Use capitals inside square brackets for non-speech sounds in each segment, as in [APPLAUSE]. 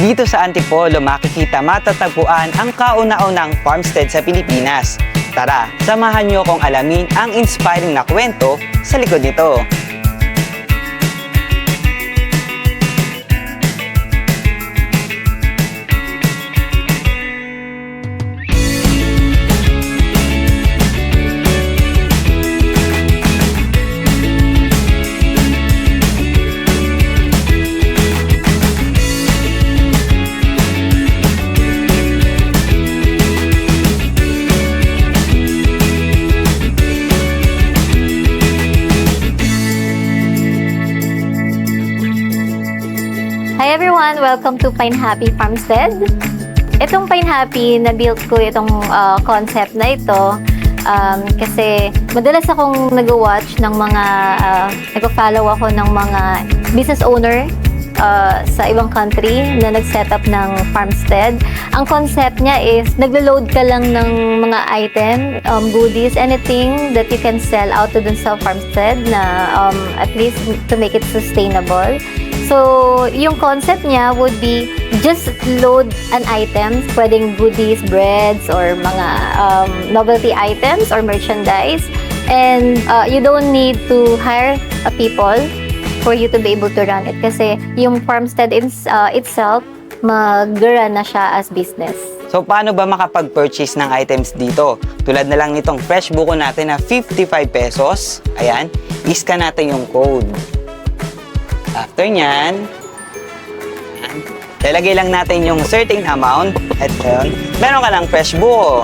Dito sa Antipolo makikita matatagpuan ang kauna-unang farmstead sa Pilipinas. Tara, samahan niyo kong alamin ang inspiring na kwento sa likod nito. Everyone! Welcome to Pine Happy Farmstead. Itong Pine Happy, na-build ko itong uh, concept na ito um, kasi madalas akong nag-watch ng mga, uh, nag-follow ako ng mga business owner uh, sa ibang country na nag-set up ng farmstead. Ang concept niya is naglo-load ka lang ng mga item, um, goodies, anything that you can sell out to dun sa farmstead na um, at least to make it sustainable. So, yung concept niya would be just load an items, pwedeng goodies, breads, or mga um, novelty items or merchandise. And uh, you don't need to hire a people for you to be able to run it kasi yung farmstead ins- uh, itself mag-run na siya as business. So paano ba makapag-purchase ng items dito? Tulad na lang nitong fresh buko natin na 55 pesos. Ayan, iskan natin yung code. After nyan, ayan, lalagay lang natin yung certain amount. At yun, meron ka ng fresh buko.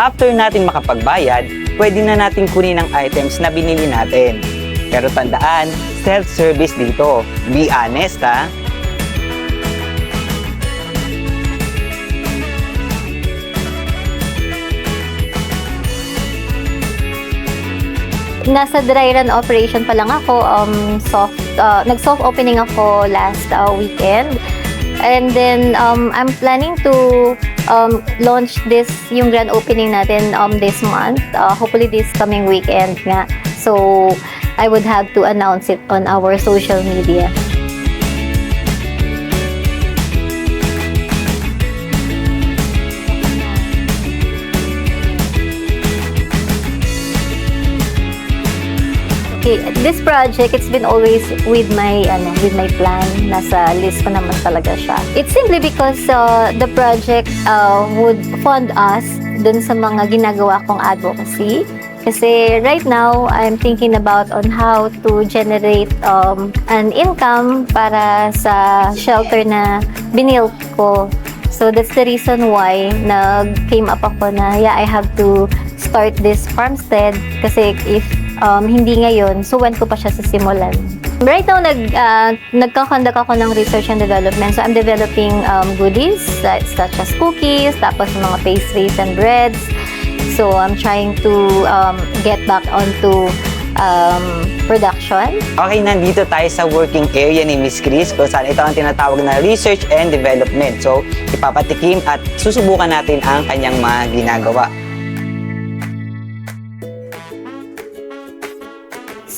After natin makapagbayad, pwede na natin kunin ang items na binili natin. Pero tandaan, self-service dito. Be honest ha. Nasa dry run operation pa lang ako. Um, soft, uh, nag-soft opening ako last uh, weekend. And then, um, I'm planning to um, launch this, yung grand opening natin um, this month. Uh, hopefully this coming weekend nga. So, I would have to announce it on our social media. Okay, this project, it's been always with my ano, with my plan. Nasa list ko naman talaga siya. It's simply because uh, the project uh, would fund us dun sa mga ginagawa kong advocacy. Kasi right now, I'm thinking about on how to generate um, an income para sa shelter na binil ko. So that's the reason why nag-came up ako na yeah, I have to start this farmstead kasi if um, hindi ngayon, so when ko pa siya sisimulan. Right now, nag, uh, nagkakondak ako ng research and development. So, I'm developing um, goodies uh, such as cookies, tapos mga pastries and breads. So, I'm trying to um, get back onto um, production. Okay, nandito tayo sa working area ni Miss Chris kung saan ito ang tinatawag na research and development. So, ipapatikim at susubukan natin ang kanyang mga ginagawa.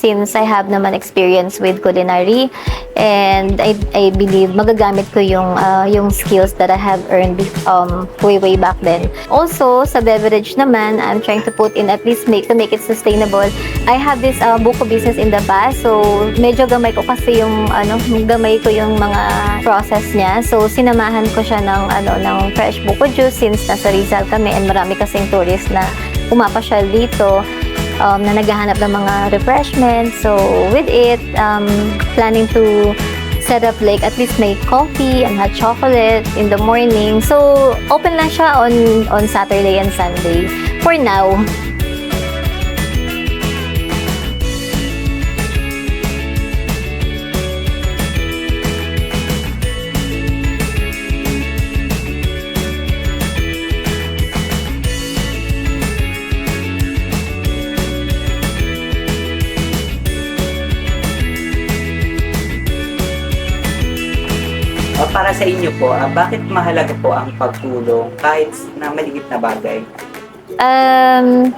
Since I have naman experience with culinary and I, I believe magagamit ko yung uh, yung skills that I have earned um, way way back then. Also sa beverage naman, I'm trying to put in at least make to make it sustainable. I have this uh, buko business in the past so medyo gamay ko kasi yung ano gamay ko yung mga process niya. So sinamahan ko siya ng ano ng fresh buko juice since nasa Rizal kami and marami kasing tourist na pumapasyal dito um, na naghahanap ng mga refreshments. So, with it, um, planning to set up like at least may coffee and hot chocolate in the morning. So, open lang siya on, on Saturday and Sunday. For now, sa inyo po, ah, bakit mahalaga po ang pagtulong kahit na maliit na bagay? Um,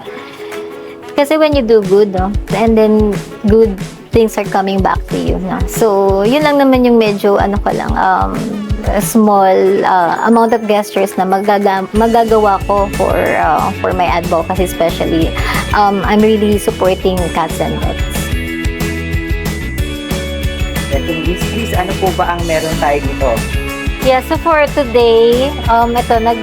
kasi when you do good, no, and then good things are coming back to you, no. So, yun lang naman yung medyo, ano ko lang, um, small uh, amount of gestures na magaga- magagawa ko for uh, for my advocacy especially. Um, I'm really supporting cats and dogs. Miss Chris, ano po ba ang meron tayo dito? Yeah, so for today, um, ito, nag,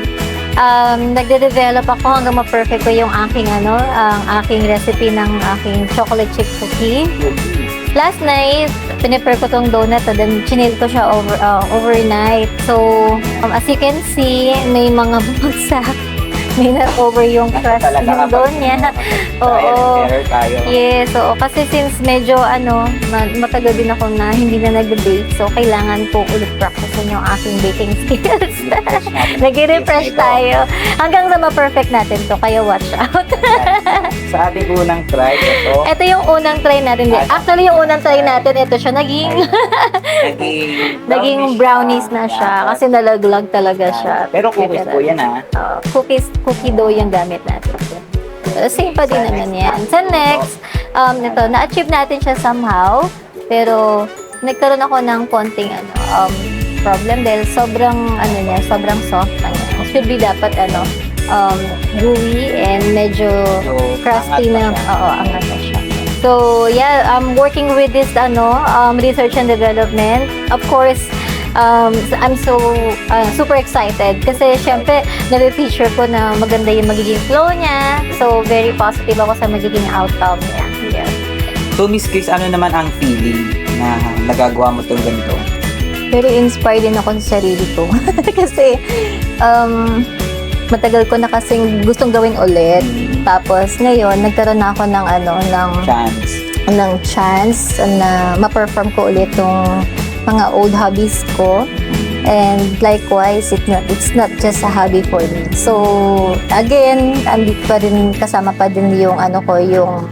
um, nagde-develop ako hanggang ma-perfect ko yung aking, ano, ang aking recipe ng aking chocolate chip cookie. Last night, pinipare ko tong donut and then chinil ko siya over, uh, overnight. So, um, as you can see, may mga [LAUGHS] bumagsak. May na-over yung crust Talaga ng donut. Trial Oo. Yes, oo. Kasi since medyo ano, ma- matagal din ako na hindi na nag-bake, so kailangan ko ulit practicean yung aking baking [LAUGHS] skills. Nag-refresh tayo. Hanggang sa ma-perfect natin to, kaya watch out. [LAUGHS] Sa ating unang try, ito, ito yung unang try natin. Actually, yung unang try natin, ito siya naging naging [LAUGHS] naging brownies na siya kasi nalaglag talaga siya. Pero cookies po yan ah. Uh, cookies, cookie dough yung gamit natin. Uh, same pa din Sa naman next yan. Sa next, um, ito, na-achieve natin siya somehow, pero nagkaroon ako ng konting ano, um, problem dahil sobrang, ano niya, sobrang soft pa niya. Should be dapat, ano, um, gooey and medyo So, crusty na, oo, angat na siya. So, yeah, I'm working with this, ano, um, research and development. Of course, um, I'm so uh, super excited kasi syempre na-feature ko na maganda yung magiging flow niya. So, very positive ako sa magiging outcome niya. Yeah. So, Miss Chris, ano naman ang feeling na nagagawa mo itong ganito? Very inspired din ako sa sarili ko. [LAUGHS] kasi, um, matagal ko na kasing gustong gawin ulit. Tapos, ngayon, nagkaroon na ako ng ano, ng Chance. ng chance na ma-perform ko ulit tong mga old hobbies ko. And likewise, it not, it's not just a hobby for me. So, again, andito pa rin, kasama pa din yung ano ko, yung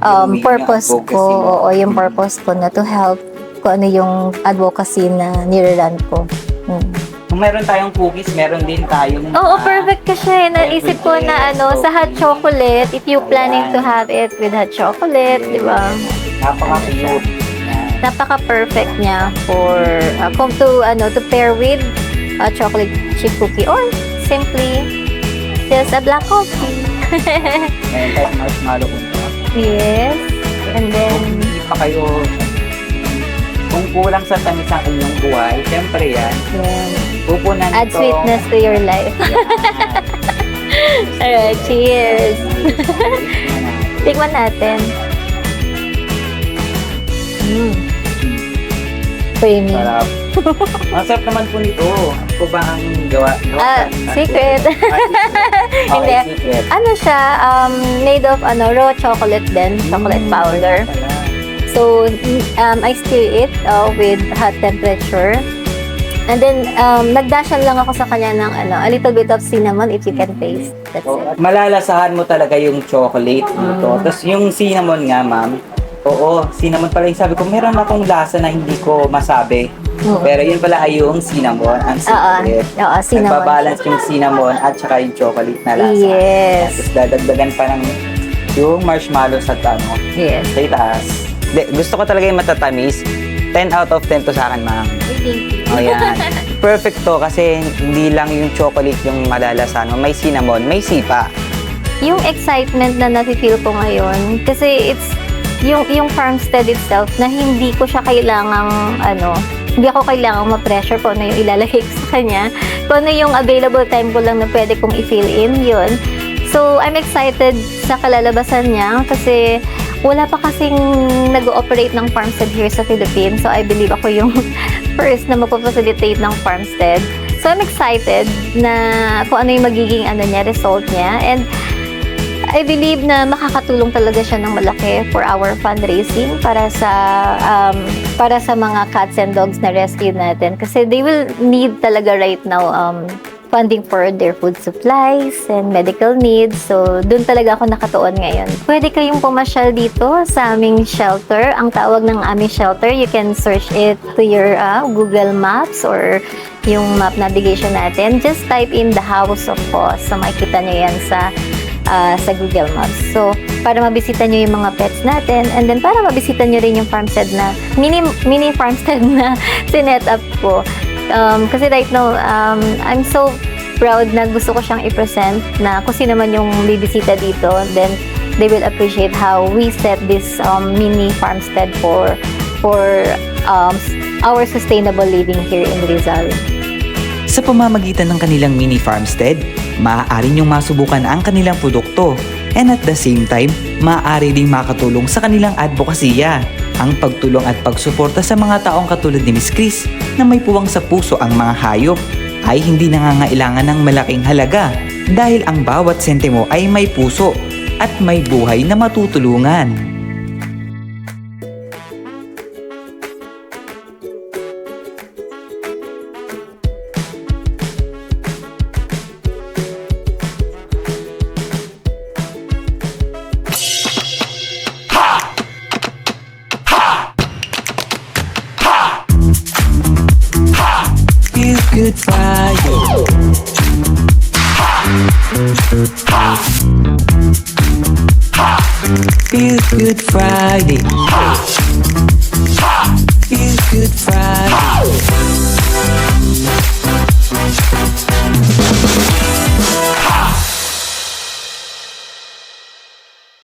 um, purpose ko, mo. oo, yung purpose ko na to help ko ano yung advocacy na nire-run ko. Mm. Meron tayong cookies, meron din tayong... Oo, ah, perfect kasi. Naisip ko na ano, sa hot chocolate, if you planning to have it with hot chocolate, di ba? Napaka-cute. Napaka-perfect niya for uh, kung to ano to pair with a chocolate chip cookie or simply just a black coffee. [LAUGHS] Meron tayong marshmallow kung yes. And then hindi pa kayo kung kulang sa tamis ang inyong buhay, syempre yan, yan. pupunan add ito. sweetness to your life. [LAUGHS] Alright, cheers. [LAUGHS] Tikman natin. Mm. Creamy. Sarap. [LAUGHS] Ang sarap naman po nito. Po ba ang gawa? gawa Ah, secret. Okay, Hindi. secret. ano siya, um, made of ano, raw chocolate din, chocolate Mm, powder. So, um, I stir it uh, with hot temperature. And then, um, nagdashan lang ako sa kanya ng ano, a little bit of cinnamon if you can taste. That's Oo, it. at malalasahan mo talaga yung chocolate dito. Mm. Tapos yung cinnamon nga, ma'am. Oo, cinnamon pala yung sabi ko. Meron akong lasa na hindi ko masabi. Oo. Pero yun pala ay yung cinnamon, ang Oo, secret. oo, cinnamon. Nagbabalance yung cinnamon at saka yung chocolate na lasa. Yes. Tapos dadagdagan pa ng yung marshmallow sa ano, Yes. sa itaas. De, gusto ko talaga yung matatamis. 10 out of 10 to sa akin, ma'am. Thank you. O yan. [LAUGHS] Perfect to kasi hindi lang yung chocolate yung malalasan mo. May cinnamon, may sipa. Yung excitement na nafe-feel ko ngayon, kasi it's yung yung farmstead itself na hindi ko siya kailangang ano, hindi ako kailangang ma-pressure kung ano yung ilalagay [LAUGHS] ko sa kanya. Kung ano yung available time ko lang na pwede kong i-fill in, yun. So, I'm excited sa kalalabasan niya kasi wala pa kasing nag-ooperate ng farmstead here sa Philippines. So, I believe ako yung [LAUGHS] first na magpo-facilitate ng farmstead. So, I'm excited na kung ano yung magiging ano niya, result niya. And I believe na makakatulong talaga siya ng malaki for our fundraising para sa um, para sa mga cats and dogs na rescue natin kasi they will need talaga right now um, funding for their food supplies and medical needs. So, doon talaga ako nakatuon ngayon. Pwede kayong pumasyal dito sa aming shelter. Ang tawag ng aming shelter, you can search it to your uh, Google Maps or yung map navigation natin, just type in the House of Paws. So, makikita nyo yan sa ah, sa Google Maps. So, para mabisita nyo yung mga pets natin and then para mabisita nyo rin yung farmstead na mini mini farmstead na [LAUGHS] sinet up ko. Um, kasi right now, um, I'm so proud na gusto ko siyang i-present na kung sino man yung bibisita dito, then they will appreciate how we set this um, mini farmstead for for um, our sustainable living here in Rizal. Sa pamamagitan ng kanilang mini farmstead, maaari niyong masubukan ang kanilang produkto and at the same time, maaari ding makatulong sa kanilang advokasya. Ang pagtulong at pagsuporta sa mga taong katulad ni Miss Chris na may puwang sa puso ang mga hayop ay hindi nangangailangan ng malaking halaga dahil ang bawat sentimo ay may puso at may buhay na matutulungan. Feel good Friday.